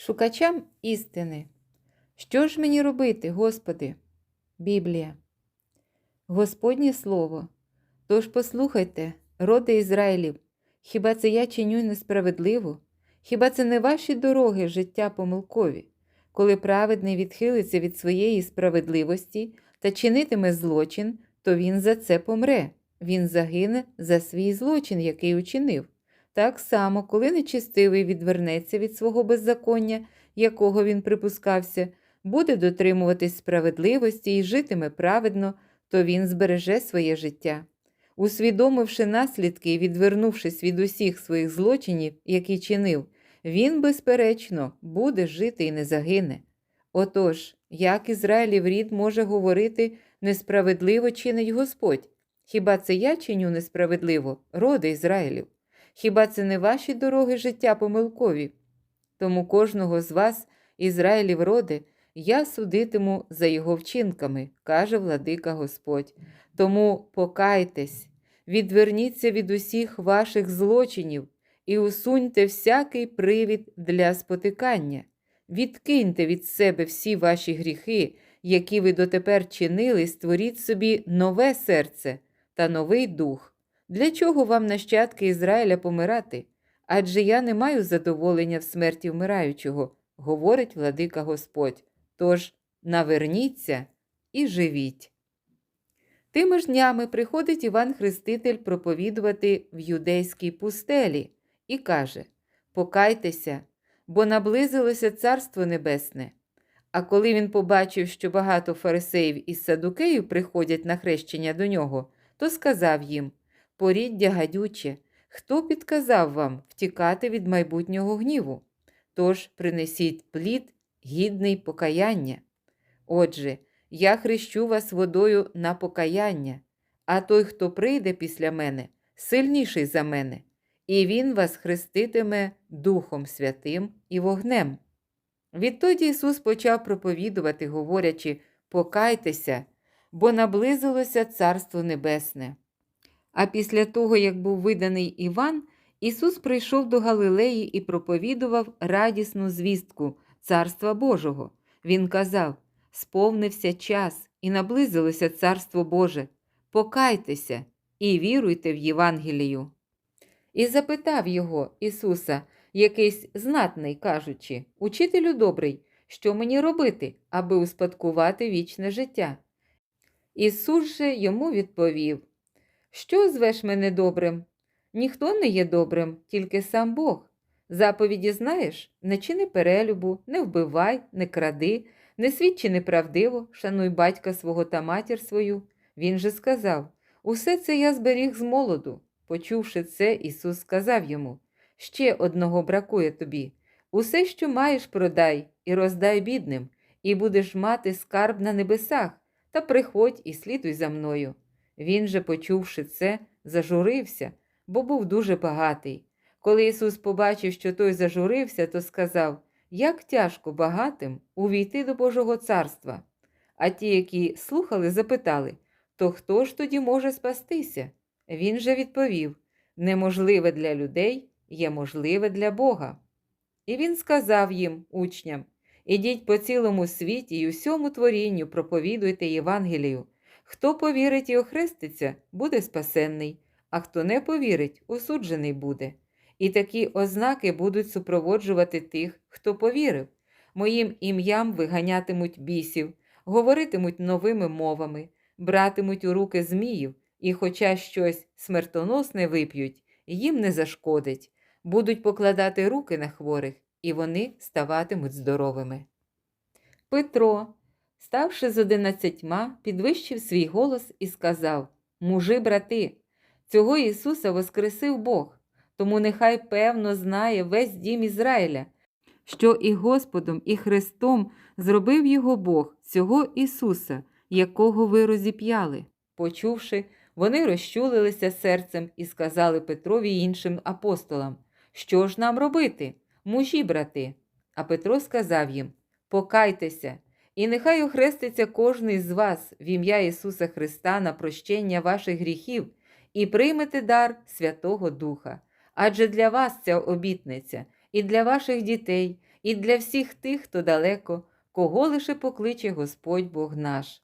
шукачам істини. Що ж мені робити, Господи? Біблія. Господнє Слово. Тож послухайте, роди Ізраїлів, хіба це я чиню несправедливо? Хіба це не ваші дороги життя помилкові, коли праведний відхилиться від своєї справедливості та чинитиме злочин, то він за це помре, він загине за свій злочин, який учинив. Так само, коли нечистивий відвернеться від свого беззаконня, якого він припускався, буде дотримуватись справедливості і житиме праведно, то він збереже своє життя. Усвідомивши наслідки і відвернувшись від усіх своїх злочинів, які чинив, він, безперечно, буде жити і не загине. Отож, як Ізраїлів рід може говорити несправедливо чинить Господь? Хіба це я чиню несправедливо, роди Ізраїлів? Хіба це не ваші дороги життя помилкові? Тому кожного з вас, Ізраїлів роди, я судитиму за його вчинками, каже владика Господь. Тому покайтесь, відверніться від усіх ваших злочинів і усуньте всякий привід для спотикання. Відкиньте від себе всі ваші гріхи, які ви дотепер чинили, створіть собі нове серце та новий дух. Для чого вам нащадки Ізраїля помирати? Адже я не маю задоволення в смерті вмираючого, говорить владика Господь. Тож наверніться і живіть. Тими ж днями приходить Іван Хреститель проповідувати в юдейській пустелі і каже: Покайтеся, бо наблизилося Царство Небесне. А коли він побачив, що багато фарисеїв із садукеїв приходять на хрещення до нього, то сказав їм: Поріддя гадюче, хто підказав вам втікати від майбутнього гніву? Тож принесіть плід, гідний покаяння. Отже, я хрещу вас водою на покаяння, а той, хто прийде після мене, сильніший за мене, і він вас хреститиме Духом Святим і вогнем. Відтоді Ісус почав проповідувати, говорячи Покайтеся, бо наблизилося Царство Небесне. А після того, як був виданий Іван, Ісус прийшов до Галилеї і проповідував радісну звістку Царства Божого. Він казав: Сповнився час і наблизилося Царство Боже. Покайтеся і віруйте в Євангелію. І запитав його Ісуса, якийсь знатний, кажучи, Учителю добрий, що мені робити, аби успадкувати вічне життя? Ісус же йому відповів: Що звеш мене добрим? Ніхто не є добрим, тільки сам Бог. Заповіді знаєш не чини перелюбу, не вбивай, не кради, не свідчи неправдиво, шануй батька свого та матір свою. Він же сказав: Усе це я зберіг з молоду. Почувши це, Ісус сказав йому: Ще одного бракує тобі. Усе, що маєш, продай і роздай бідним, і будеш мати скарб на небесах, та приходь і слідуй за мною. Він же, почувши це, зажурився, бо був дуже багатий. Коли Ісус побачив, що той зажурився, то сказав: Як тяжко багатим увійти до Божого царства. А ті, які слухали, запитали: То хто ж тоді може спастися? Він же відповів: Неможливе для людей є можливе для Бога. І він сказав їм, учням: Ідіть по цілому світі і усьому творінню проповідуйте Євангелію. Хто повірить і охреститься, буде спасенний, а хто не повірить, осуджений буде. І такі ознаки будуть супроводжувати тих, хто повірив. Моїм ім'ям виганятимуть бісів, говоритимуть новими мовами, братимуть у руки зміїв, і, хоча щось смертоносне вип'ють, їм не зашкодить, будуть покладати руки на хворих, і вони ставатимуть здоровими. Петро, ставши з одинадцятьма, підвищив свій голос і сказав: Мужи, брати, цього Ісуса воскресив Бог. Тому нехай певно знає весь дім Ізраїля, що і Господом, і Христом зробив його Бог, цього Ісуса, якого ви розіп'яли. Почувши, вони розчулилися серцем і сказали Петрові й іншим апостолам: Що ж нам робити, мужі, брати? А Петро сказав їм: Покайтеся, і нехай охреститься кожний з вас в ім'я Ісуса Христа на прощення ваших гріхів і приймете дар Святого Духа. Адже для вас ця обітниця, і для ваших дітей, і для всіх тих, хто далеко, кого лише покличе Господь Бог наш.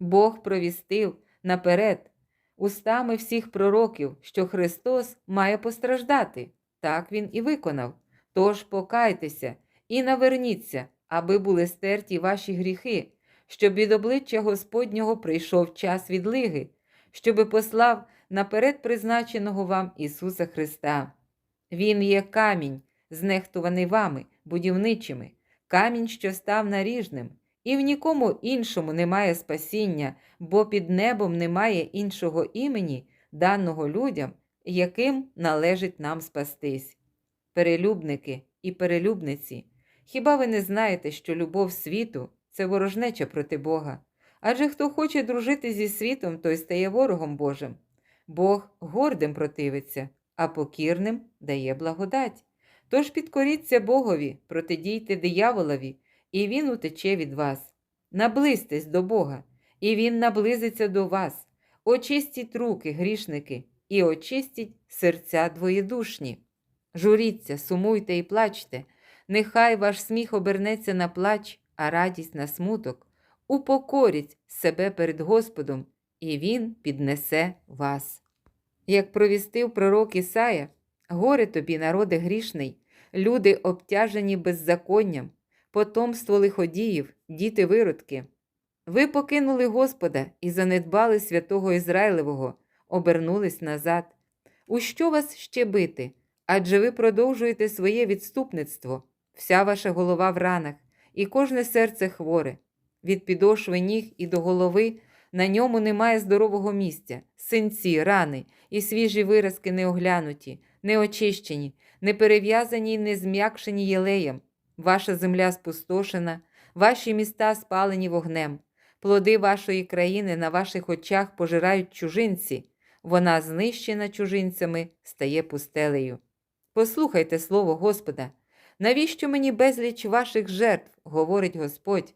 Бог провістив наперед устами всіх пророків, що Христос має постраждати. Так Він і виконав. Тож покайтеся і наверніться, аби були стерті ваші гріхи, щоб від обличчя Господнього прийшов час відлиги, щоби послав наперед призначеного вам Ісуса Христа. Він є камінь, знехтуваний вами, будівничими, камінь, що став наріжним, і в нікому іншому немає спасіння, бо під небом немає іншого імені, даного людям, яким належить нам спастись. Перелюбники і перелюбниці, хіба ви не знаєте, що любов світу це ворожнеча проти Бога? Адже хто хоче дружити зі світом, той стає ворогом Божим. Бог гордим противиться, а покірним дає благодать. Тож підкоріться Богові, протидійте дияволові, і він утече від вас. Наблизьтесь до Бога, і Він наблизиться до вас. Очистіть руки, грішники, і очистіть серця двоєдушні. Журіться, сумуйте і плачте, нехай ваш сміх обернеться на плач, а радість на смуток. Упокоріть себе перед Господом, і Він піднесе вас. Як провістив пророк Ісая, горе тобі, народе грішний, люди обтяжені беззаконням, потомство лиходіїв, діти виродки. Ви покинули Господа і занедбали святого Ізраїлевого, обернулись назад. У що вас ще бити? Адже ви продовжуєте своє відступництво, вся ваша голова в ранах, і кожне серце хворе. Від підошви ніг і до голови на ньому немає здорового місця, синці, рани і свіжі виразки не оглянуті, не перев'язані й не зм'якшені єлеєм. Ваша земля спустошена, ваші міста спалені вогнем. Плоди вашої країни на ваших очах пожирають чужинці, вона знищена чужинцями, стає пустелею. Послухайте слово Господа. Навіщо мені безліч ваших жертв, говорить Господь.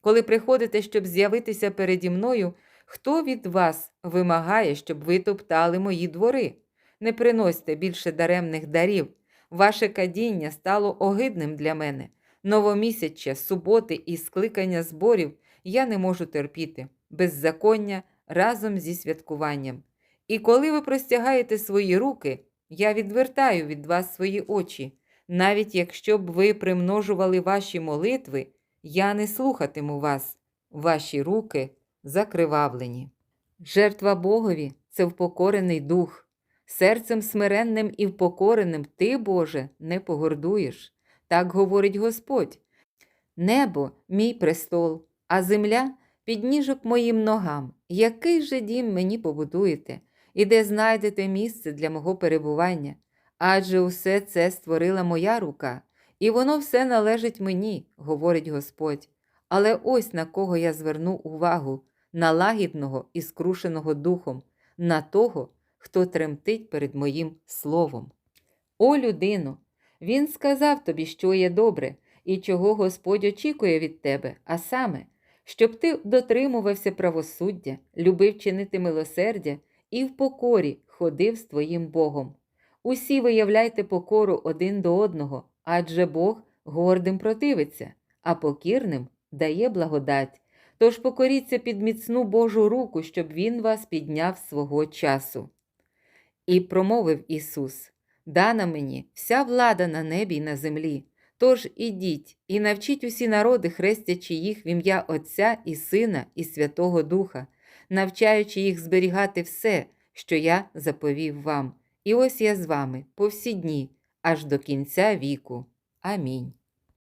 Коли приходите, щоб з'явитися переді мною, хто від вас вимагає, щоб ви топтали мої двори? Не приносьте більше даремних дарів. Ваше кадіння стало огидним для мене. Новомісяча, суботи і скликання зборів я не можу терпіти, беззаконня разом зі святкуванням. І коли ви простягаєте свої руки, я відвертаю від вас свої очі. Навіть якщо б ви примножували ваші молитви, я не слухатиму вас, ваші руки закривавлені. Жертва Богові це впокорений дух. Серцем смиренним і впокореним ти, Боже, не погордуєш. Так говорить Господь. Небо мій престол, а земля підніжок моїм ногам. Який же дім мені побудуєте, і де знайдете місце для мого перебування? Адже усе це створила моя рука, і воно все належить мені, говорить Господь. Але ось на кого я зверну увагу на лагідного і скрушеного духом, на того, хто тремтить перед моїм словом. О, людино! Він сказав тобі, що є добре, і чого Господь очікує від тебе, а саме, щоб ти дотримувався правосуддя, любив чинити милосердя і в покорі ходив з твоїм Богом. Усі виявляйте покору один до одного, адже Бог гордим противиться, а покірним дає благодать. Тож покоріться під міцну Божу руку, щоб Він вас підняв свого часу. І промовив Ісус: Дана мені вся влада на небі й на землі. Тож ідіть і навчіть усі народи, хрестячи їх в ім'я Отця і Сина, і Святого Духа, навчаючи їх зберігати все, що я заповів вам. І ось я з вами по всі дні, аж до кінця віку. Амінь.